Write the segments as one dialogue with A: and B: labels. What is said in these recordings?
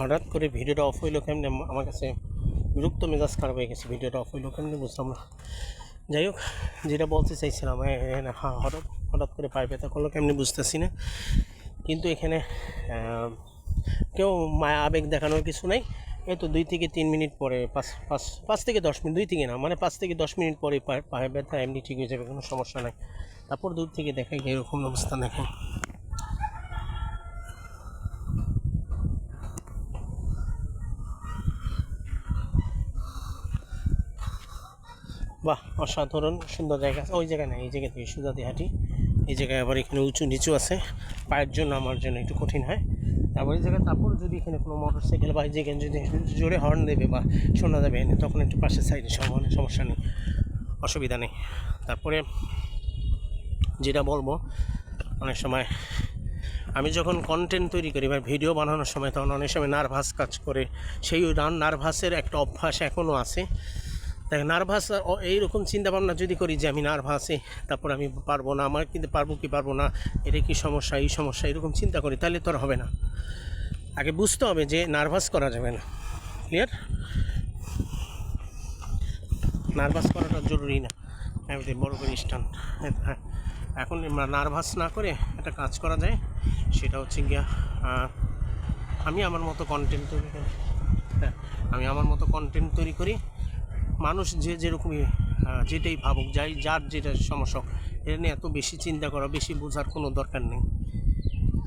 A: হঠাৎ করে ভিডিওটা অফ হইল কেমনি? আমার কাছে বিরক্ত মেজাজ খারাপ হয়ে গেছে ভিডিওটা অফ হইল কেমনি বুঝলাম না। যাই হোক যেটা বলতে চাইছিলাম এ, হঠাৎ হঠাৎ করে পায়ে ব্যথা করল কেমনি বুঝতেছি না। কিন্তু এখানে কেউ মায়া আবেগ দেখানোর কিছু নাই। এই তো দুই থেকে তিন মিনিট পরে পাঁচ পাঁচ পাঁচ থেকে দশ মিনিট দুই থেকে না মানে পাঁচ থেকে দশ মিনিট পরে পায়ে ব্যথা এমনি ঠিক হয়ে যাবে কোনো সমস্যা নাই। তারপর দূর থেকে দেখাই এরকম অবস্থা দেখেন। বাহ, অসাধারণ, সুন্দর জায়গা আছে। ওই জায়গায় না এই জায়গা থেকে সুজাতি হাঁটি। এই জায়গায় আবার এখানে উঁচু নিচু আছে। পায়ের জন্য আমার জন্য একটু কঠিন হয়। তারপর এই জায়গায় তারপর যদি এখানে কোনো মোটর সাইকেল বা যেখানে যদি জোরে হর্ন দেবে বা শোনা যাবে এনে তখন একটু পাশের সাইডে সমস্যা নেই, অসুবিধা নেই। তারপরে যেটা বলব, অনেক সময় আমি যখন কন্টেন্ট তৈরি করি বা ভিডিও বানানোর সময়, তখন অনেক সময় নার্ভাস কাজ করে। সেই নার্ভাসের একটা অভ্যাস এখনও আছে। দেখ নার্ভাস এইরকম চিন্তা ভাবনা যদি করি যে আমি নার্ভাসে তারপর আমি পারব না, আমার কিন্তু পারব কি পারব না, এটা কি সমস্যা, এই সমস্যা, এরকম চিন্তা করি, তাহলে তো আর হবে না। আগে বুঝতে হবে যে নার্ভাস করা যাবে না। ক্লিয়ার নার্ভাস করাটা জরুরি না। আমি বড় করে স্টান হ্যাঁ এখন নার্ভাস না করে একটা কাজ করা যায়, সেটা হচ্ছে গিয়া আমি আমার মতো কন্টেন্ট তৈরি করি। হ্যাঁ আমি আমার মতো কন্টেন্ট তৈরি করি মানুষ যে যেরকমই যেটাই ভাবুক, যাই, যার যেটা সমস্যা এটা নিয়ে এত বেশি চিন্তা করা, বেশি বোঝার কোনো দরকার নেই।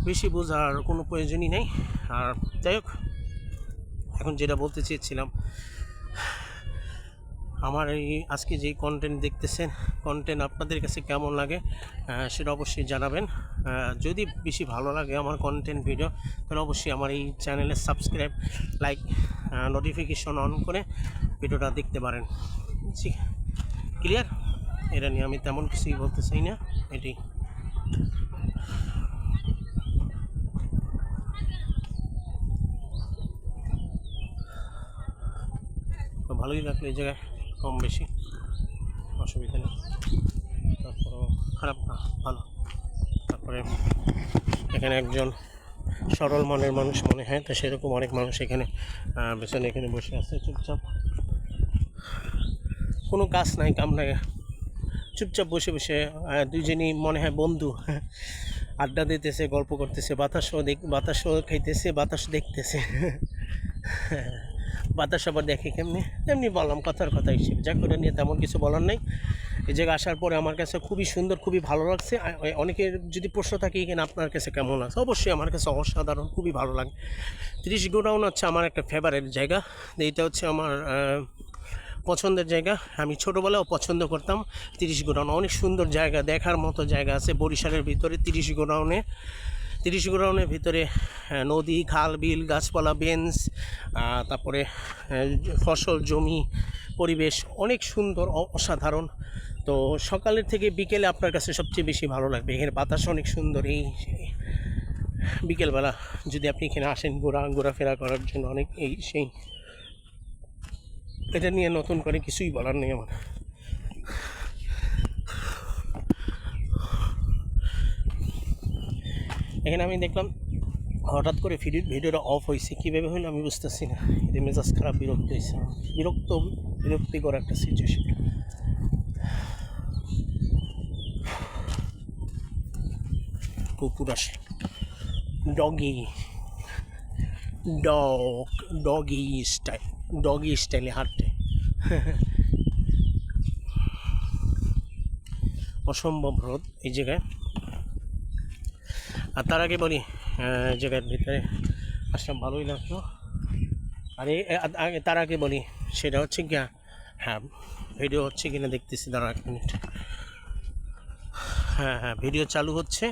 A: বেশি বোঝার কোনো প্রয়োজনই নেই। আর যাই হোক, এখন যেটা বলতে চেয়েছিলাম আমার এই আজকে যেই কন্টেন্ট দেখতেছেন কন্টেন্ট আপনাদের কাছে কেমন লাগে সেটা অবশ্যই জানাবেন। যদি বেশি ভালো লাগে আমার কন্টেন্ট ভিডিও তাহলে অবশ্যই আমার এই চ্যানেলে সাবস্ক্রাইব লাইক নোটিফিকেশন অন করে ভিডিওটা দেখতে পারেন। জি ক্লিয়ার এটা নিয়ে আমি তেমন কিছুই বলতে চাই না, এটি। ভালোই লাগল এই জায়গায়। কম বেশি অসুবিধা নেই। তারপরেও খারাপ না, ভালো। তারপরে এখানে একজন সরল মনের মানুষ মনে হয়, তো সেরকম অনেক মানুষ এখানে পেছনে এখানে বসে আছে, চুপচাপ। কোনো কাজ নাই কাম নাই চুপচাপ বসে বসে দুইজনই মনে হয় বন্ধু। আড্ডা দিতেছে, গল্প করতেছে, বাতাসও দেখ, বাতাসও খাইতেছে, বাতাস দেখতেছে। বাতাস আবার দেখে কেমনি? এমনি বললাম, কথার কথা হিসেবে যা করে নিয়ে তেমন কিছু বলার নেই। এই জায়গায় আসার পরে আমার কাছে খুবই সুন্দর, খুবই ভালো লাগছে। অনেকের যদি প্রশ্ন থাকে এখানে আপনার কাছে কেমন লাগছে? অবশ্যই আমার কাছে অসাধারণ, খুবই ভালো লাগে। ত্রিশ গোডাউন হচ্ছে আমার একটা ফেভারেট জায়গা। এইটা হচ্ছে আমার পছন্দের জায়গা। আমি ছোটোবেলাও পছন্দ করতাম তিরিশ গোডাউন। অনেক সুন্দর জায়গা, দেখার মতো জায়গা আছে বরিশালের ভিতরে তিরিশ গোডাউনে। তিরিশ গোডাউনের ভিতরে আহ, নদী খাল বিল গাছপালা বেঞ্চ তারপরে ফসল জমি পরিবেশ অনেক সুন্দর অসাধারণ। তো সকালের থেকে বিকেলে আপনার কাছে সবচেয়ে বেশি ভালো লাগবে। এখানে বাতাস অনেক সুন্দর এই বিকেলবেলা যদি আপনি এখানে আসেন ঘোরা ঘোরাফেরা করার জন্য অনেক এই সেই এটা নিয়ে নতুন করে কিছুই বলার নেই আমার। এখানে আমি দেখলাম হঠাৎ করে ভিডিও ভিডিওটা অফ হয়েছে। কীভাবে হইল আমি বুঝতেছি না। এতে মেজাজ খারাপ, বিরক্ত হয়েছে। বিরক্ত, বিরক্তিকর একটা সিচুয়েশন কুকুর আসে। Doggy dog doggy style doggy স্টাইলে হাঁটে অসম্ভব রোদ এই জায়গায়। আর তার আগে বলি জায়গার ভিতরে আসলাম, ভালোই লাগল। আর এই আগে তার আগে বলি, সেটা হচ্ছে কি হ্যাঁ ভিডিও হচ্ছে কিনা দেখতেছি দাঁড়া এক মিনিট। হ্যাঁ হ্যাঁ ভিডিও চালু হচ্ছে।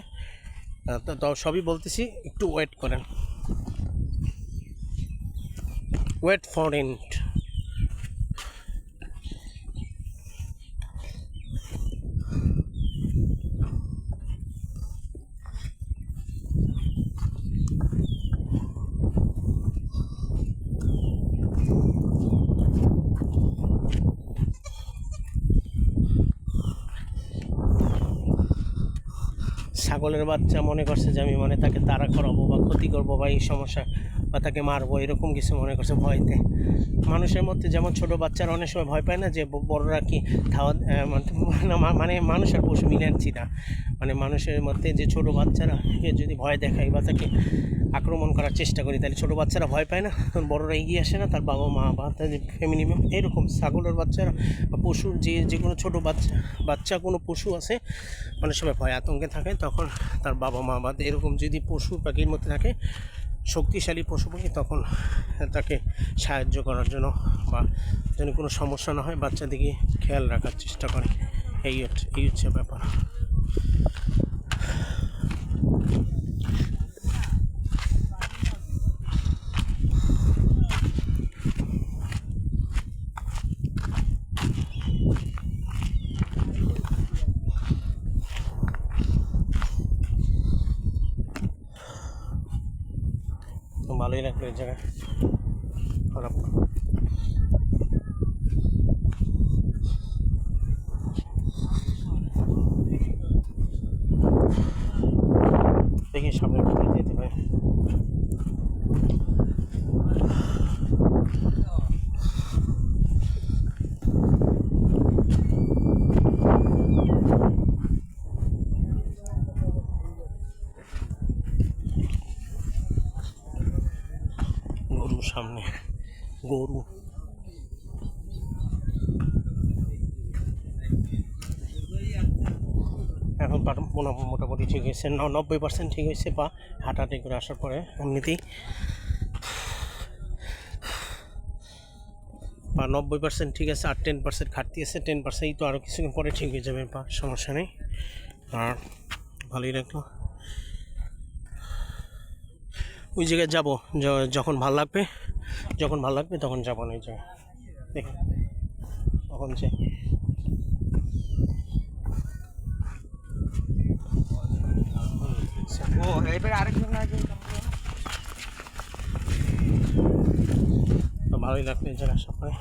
A: তো সবই বলতেছি, একটু ওয়েট করেন। ওয়েট ফর ইন্ট ছাগলের বাচ্চা মনে করছে যে আমি মানে তাকে তাড়া করাবো বা ক্ষতি করব বা এই সমস্যা বা তাকে মারবো, এরকম কিছু মনে করছে ভয়তে। মানুষের মধ্যে যেমন ছোট বাচ্চারা অনেক সময় ভয় পায় না যে বড়রা কি খাওয়া মানে- মা- মানে মানুষের পশু আনছি না মানে মানুষের মধ্যে যে ছোট বাচ্চারা যদি ভয় দেখায় বা তাকে আক্রমণ করার চেষ্টা করি, তাহলে ছোটো বাচ্চারা ভয় পায় না তখন বড়রা এগিয়ে আসে না, তার বাবা মা বা তার ফ্যামিলি এরকম ছাগলের বাচ্চারা বা পশুর যে যে কোনো ছোটো বাচ্চা বাচ্চা কোনো পশু আছে অনেক সময় ভয়, আতঙ্কে থাকে, তখন তার বাবা মা বা এরকম যদি পশু পাখির মধ্যে থাকে, শক্তিশালী পশু পাখি, তখন তাকে সাহায্য করার জন্য বা যেন কোনো সমস্যা না হয় বাচ্চাদিকে খেয়াল রাখার চেষ্টা করে। এই হচ্ছে এই হচ্ছে ব্যাপার। ভালোই লাগল এই জায়গায় খারাপ না। দেখি সামনে কোথায় যেতে পারে গরু সামনে। গরু। এখন মোটামুটি ঠিক হয়েছে। নব্বই পার্সেন্ট ঠিক হয়েছে বা হাঁটাহাঁটি করে আসার পরে এমনিতেই। বা নব্বই পার্সেন্ট ঠিক আছে, আর টেন পার্সেন্ট ঘাটতি আছে। টেন পার্সেন্ট তো আরও কিছুক্ষণ পরে ঠিক হয়ে যাবে বা সমস্যা নেই। আর ভালোই লাগল। ওই জায়গায় যাব। যখন ভালো লাগবে যখন ভালো লাগবে তখন যাব না ওই জায়গায়। দেখ তখন যে
B: ও এবারে আরেকজন আছে
A: তো ভালোই লাগবে এই জায়গা সব করে।